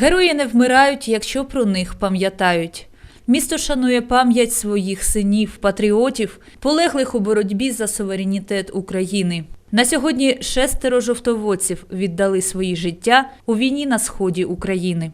Герої не вмирають, якщо про них пам'ятають. Місто шанує пам'ять своїх синів, патріотів, полеглих у боротьбі за суверенітет України. На сьогодні шестеро жовтоводців віддали свої життя у війні на сході України.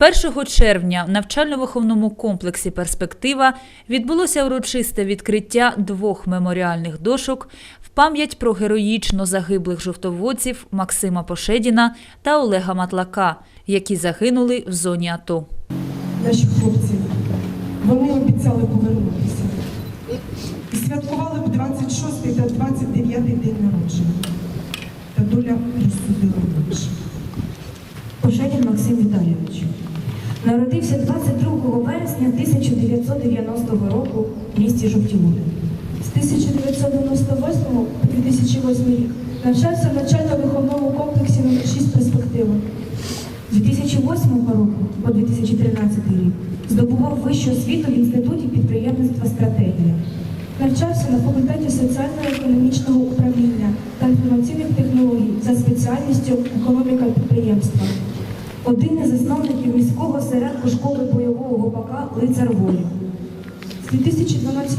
1 червня в навчально-виховному комплексі Перспектива відбулося урочисте відкриття двох меморіальних дошок в пам'ять про героїчно загиблих жовтоводців Максима Пошедіна та Олега Матлака, які загинули в зоні АТО. наші хлопці. Вони обіцяли повернутися. І святкували б 26 та 29 день народження. Та доля розсудила інакше. Пошедін Максим Віталійович. Народився 22 вересня 1990 року в місті Жовтіводи. З 1998 по 2008 рік навчався в навчально-виховному комплексі номер 6 перспектива. З 2008 року по 2013 рік здобував вищу освіту в Інституті підприємництва стратегія. Навчався на факультеті соціально-економічного управління та інформаційних технологій за спеціальністю економіка підприємства. Один із засновників міського осередку школи бойового гопака Лицар Волі. З 2012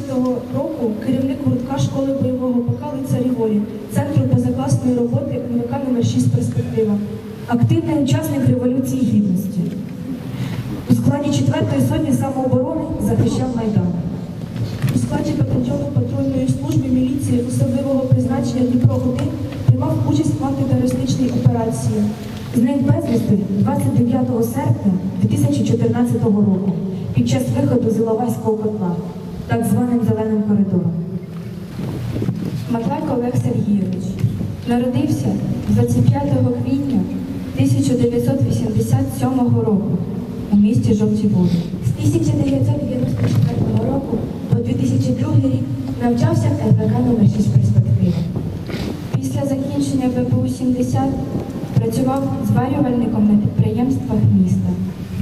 року керівник гуртка школи бойового ПК «Лицарі волі» Центру позакласної роботи МВК номер 6 перспектива. Активний учасник Революції Гідності. У складі 4-ї сотні самооборони захищав Майдан. У складі батальйону патрульної служби міліції особливого призначення Дніпро-1 приймав участь в антитерористичній операції. Зник безвісти 29 серпня 2014 року під час виходу з Іловайського котла, так званим зеленим коридором. Матлак Олег Сергійович народився 25 квітня 1987 року у місті Жовті Води. З 1994 року по 2002 рік навчався в РВК номер 6 перспектива. Після закінчення ВПУ-70 працював зварювальником на підприємствах міста.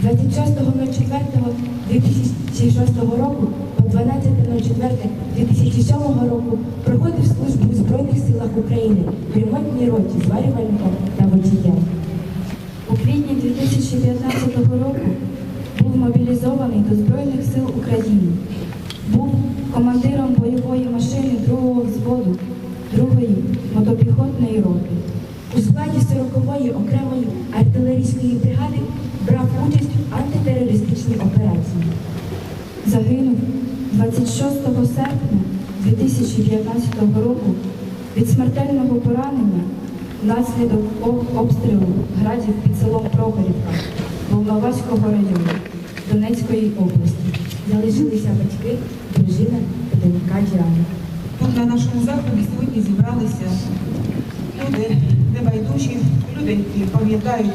26.04.2006 року по 12.04.2007 року проходив службу у Збройних силах України в ремонтній роті зварювальником та водієм. У квітні 2019 року був мобілізований до Збройних сил України. Був командиром бойової машини другого взводу другої мотопіхотної роти. У складі 40-ї окремої артилерійської бригади брав участь в антитерористичній операції. Загинув 26 серпня 2019 року від смертельного поранення внаслідок обстрілу градів під селом Прохорівка Волноваського району Донецької області. Залишилися батьки, дружина та донька Діана. Тут на нашому заході сьогодні зібралися люди небайдужі, люди, які пам'ятають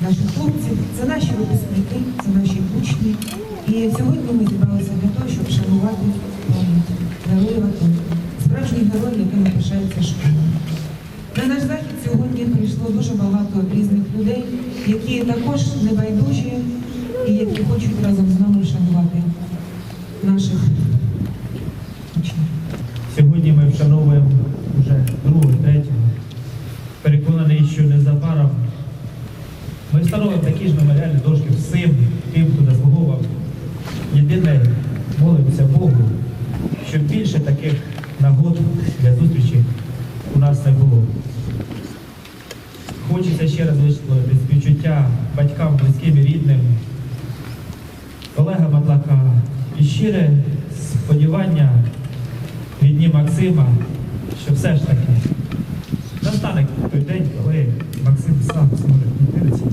наших хлопців, це наші випускники, це наші учні. І сьогодні ми зібралися для того, щоб шанувати пам'ять героїв АТО, справжніх героїв, якими пишається школа. На наш захід сьогодні прийшло дуже багато різних людей, які також небайдужі і які хочуть разом з нами шанувати наших учнів. Сьогодні ми вшановуємо вже другу, третю. Переконаний, що незабаром ми встановимо такі ж меморіальні дошки всім тим, хто заслуговував. Єдине, молимося Богу, щоб більше таких нагод для зустрічі у нас не було. Хочеться ще раз співчуття батькам, близьким і рідним, Олега Матлака і щире сподівання від дні Максима, що все ж таки настане той день, коли Максим сам зможе піти.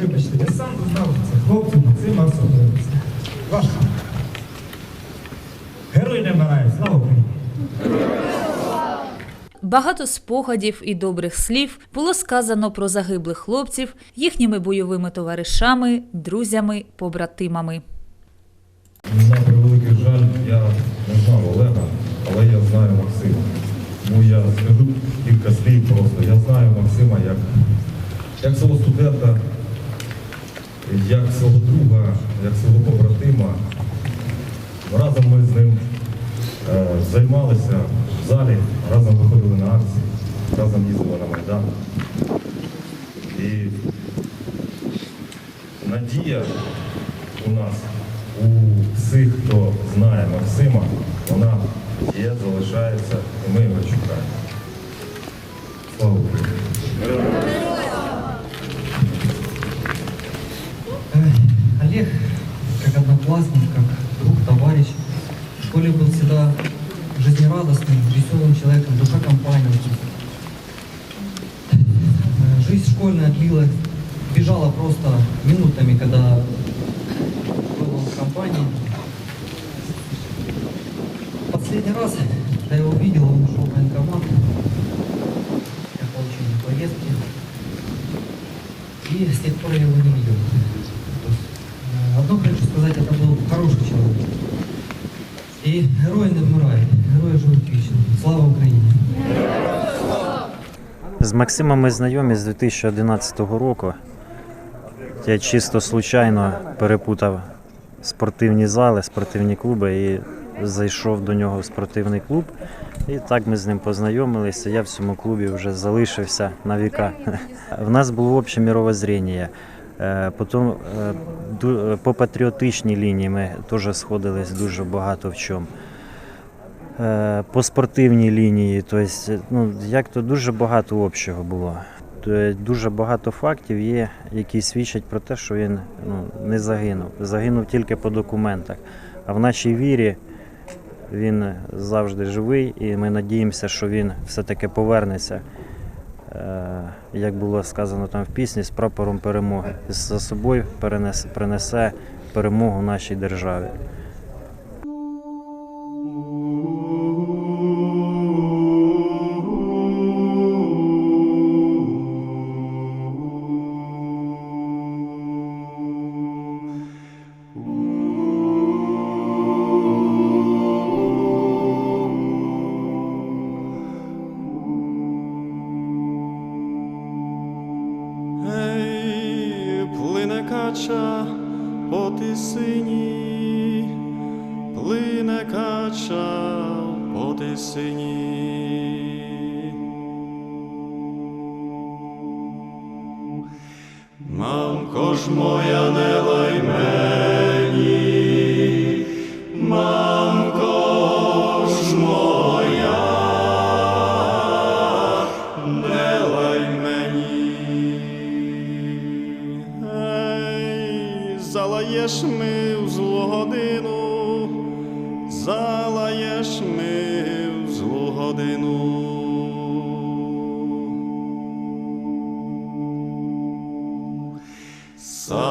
Вибачте, я сам знав це хлопцю Максима особливості. Важко. Багато спогадів і добрих слів було сказано про загиблих хлопців їхніми бойовими товаришами, друзями, побратимами. На превеликий жаль, я не знав Олега, але я знаю Максима. Тому я скажу кілька слів просто. Я знаю Максима як, як свого студента, як свого друга, як свого побратима. Разом ми з ним е, займалися залі, разом виходили на акції, разом їздили на Майдан. І надія у нас, у всіх, хто знає Максима, вона є, залишається, і ми його чекаємо. Слава Україні! Э, Олег, как одноклассник, как друг, товарищ, в школе был всегда жизнерадостным, веселым человеком, душа компании. Жизнь школьная длилась, бежала просто минутами, когда был в компании. Последний раз, когда я его видел, он ушел в военкомат. Я получил повестки. И с тех пор я его не видел. Э, Одно хочу сказать, это был хороший человек. И герой З Максимом ми знайомі з 2011 року. Я чисто случайно перепутав спортивні зали, спортивні клуби і зайшов до нього в спортивний клуб. І так ми з ним познайомилися. Я в цьому клубі вже залишився на віка. В нас було общее мировоззрение. Е, Потім е, по патріотичній лінії ми теж сходились дуже багато в чому. Е, по спортивній лінії, тобто, ну, як то дуже багато общого було. Тобто, Дуже багато фактів є, які свідчать про те, що він ну, не загинув. Загинув тільки по документах. А в нашій вірі він завжди живий, і ми надіємося, що він все-таки повернеться, е, як було сказано там в пісні, з прапором перемоги. За собою перенесе, принесе перемогу нашій державі. Плине кача по тисині. Мамко ж моя не лай